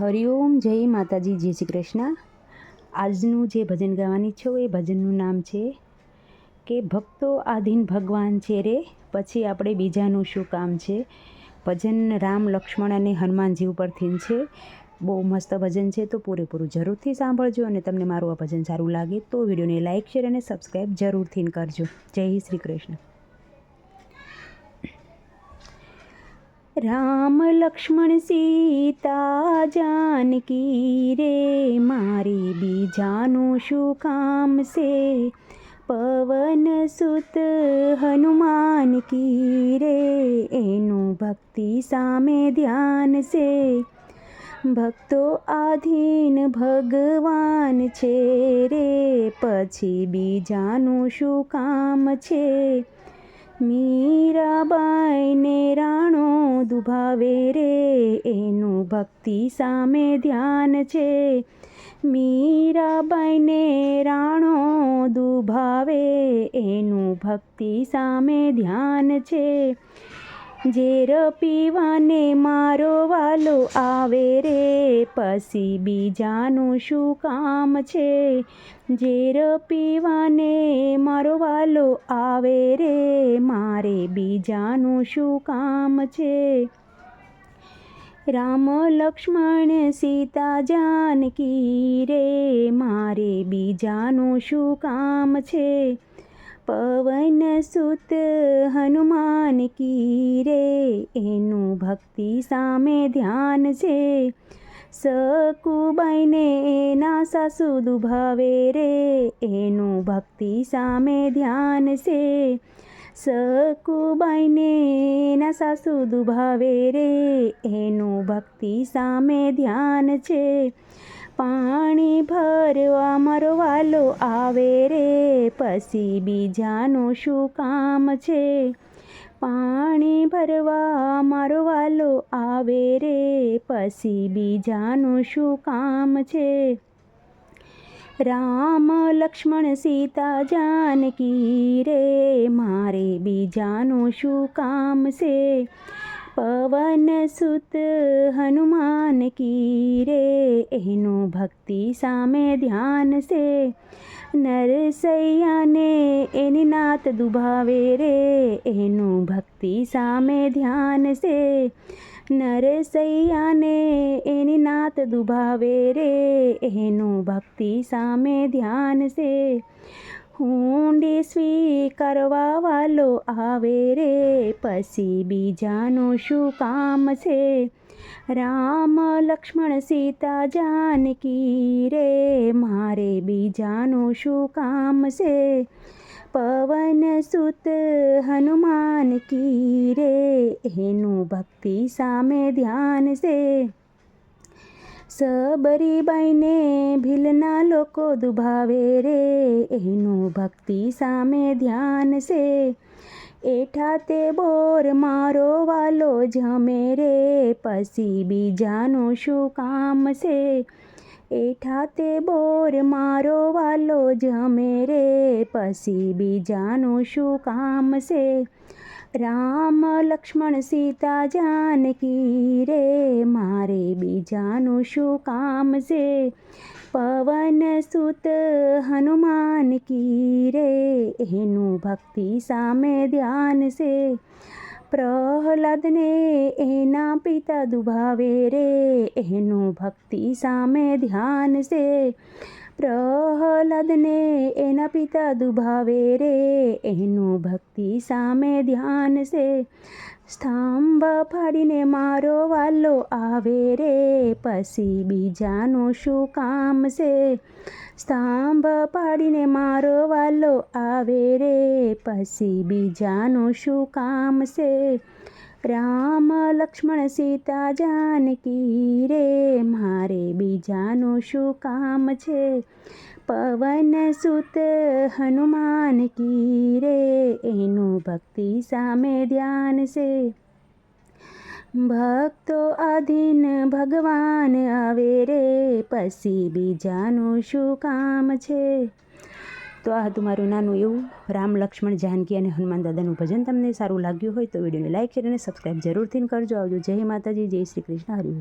હરિઓમ જય માતાજી, જય શ્રી કૃષ્ણ. આજનું જે ભજન ગાવાની છે એ ભજનનું નામ છે કે ભક્તો આધીન ભગવાન છે રે. પછી આપણે બીજાનું શું કામ છે? ભજન રામ, લક્ષ્મણ અને હનુમાનજી ઉપરથી છે. બહુ મસ્ત ભજન છે, તો પૂરેપૂરું જરૂરથી સાંભળજો અને તમને મારું આ ભજન સારું લાગે તો વિડીયોને લાઇક શેર અને સબસ્ક્રાઈબ જરૂરથી કરજો. જય શ્રી કૃષ્ણ. રામ લક્ષ્મણ સીતા જાનકી રે, મારે બીજાનું શું કામ છે? પવન સુત હનુમાન કી રે, એનું ભક્તિ સામે ધ્યાન છે. ભક્તો આધીન ભગવાન છે રે, પછી બીજાનું શું કામ છે? મીરાબાઈને રાણો દુભાવે રે એનું ભક્તિ સામે ધ્યાન છે મીરાબાઈને રાણો દુભાવે એનું ભક્તિ સામે ધ્યાન છે ઝેર પીવાને મારો વાલો આવે રે. પછી બીજાનું શું કામ છે? ઝેર પીવાને મારો વાલો આવે રે. મારે બીજાનું શું કામ છે? રામ લક્ષ્મણ સીતા જાનકી રે. મારે બીજાનું શું કામ છે? પવન સુત હનુમાન કી રે, એનું ભક્તિ સામે ધ્યાન છે. સકુબાઈને એના સાસુ દુભાવે રે, એનું ભક્તિ સામે ધ્યાન છે. સકુબાઈને એના સાસુ દુભાવે રે, એનું ભક્તિ સામે ધ્યાન છે. પાણી ભરવા મારો વાલો આવે રે. પછી બીજાનું શું કામ છે? પાણી ભરવા મારો વાલો આવે રે. પછી બીજાનું શું કામ છે? રામ લક્ષ્મણ સીતા જાનકી રે. મારે બીજાનું શું કામ છે? પવન સુત હનુમાન કી રે એનું ભક્તિ સામે ધ્યાન સે નરસૈયાને એની નાત દુભાવે રે એનું ભક્તિ સામે ધ્યાન સે નરસૈયાને એની નાત દુભાવે રે એનું ભક્તિ સામે ધ્યાન છે હુંડી સ્વીકારવા વાલો આવે રે. પછી બીજાનું શું કામ છે? રામ, લક્ષ્મણ, સીતા જાનકી રે. મારે બીજાનું શું કામ છે? પવન સુત હનુમાન કી રે. એનું ભક્તિ સામે ધ્યાન છે. સબરીબાઈને ભીલના લોકો દુભાવે રે. એનું ભક્તિ સામે ધ્યાન છે. એઠા તે બોર મારો વાલો જમે રે. પછી બીજાનું શું કામ છે? એઠા તે બોર મારો વાલો જમે રે. પછી બીજાનું શું કામ છે? રામ લક્ષ્મણ સીતા જાનકી રે, મારે બીજાનું શું કામ છે? પવન સુત હનુમાન કી રે, એનું ભક્તિ સામે ધ્યાન છે. પ્રહલાદને એના પિતા દુભાવે રે, એનું ભક્તિ સામે ધ્યાન છે. પ્રહલાદને એના પિતા દુભાવે રે. એનું ભક્તિ સામે ધ્યાન છે. સ્તંભ ફાડીને મારો વાલો આવે રે. પછી બીજાનું શું કામ છે? સ્તંભ પાડીને મારો વાલો આવે રે. પછી બીજાનું શું કામ છે? રામ લક્ષ્મણ સીતા જાનકી રે, મારે બીજાનું શું કામ છે? પવન સુત હનુમાન કી રે, એનું ભક્તિ સામે ધ્યાન છે. ભક્તો આધીન ભગવાન આવે રે, પછી બીજાનું શું કામ છે? તો આ હતું મારું નાનું એવું રામ લક્ષ્મણ જાનકી અને હનુમાન દાદાનું ભજન. તમને સારું લાગ્યું હોય તો વિડીયોને લાઈક શેર અને સબસ્ક્રાઈબ જરૂરથી કરજો. આવજો. જય માતાજી. જય શ્રી કૃષ્ણ. હરિ.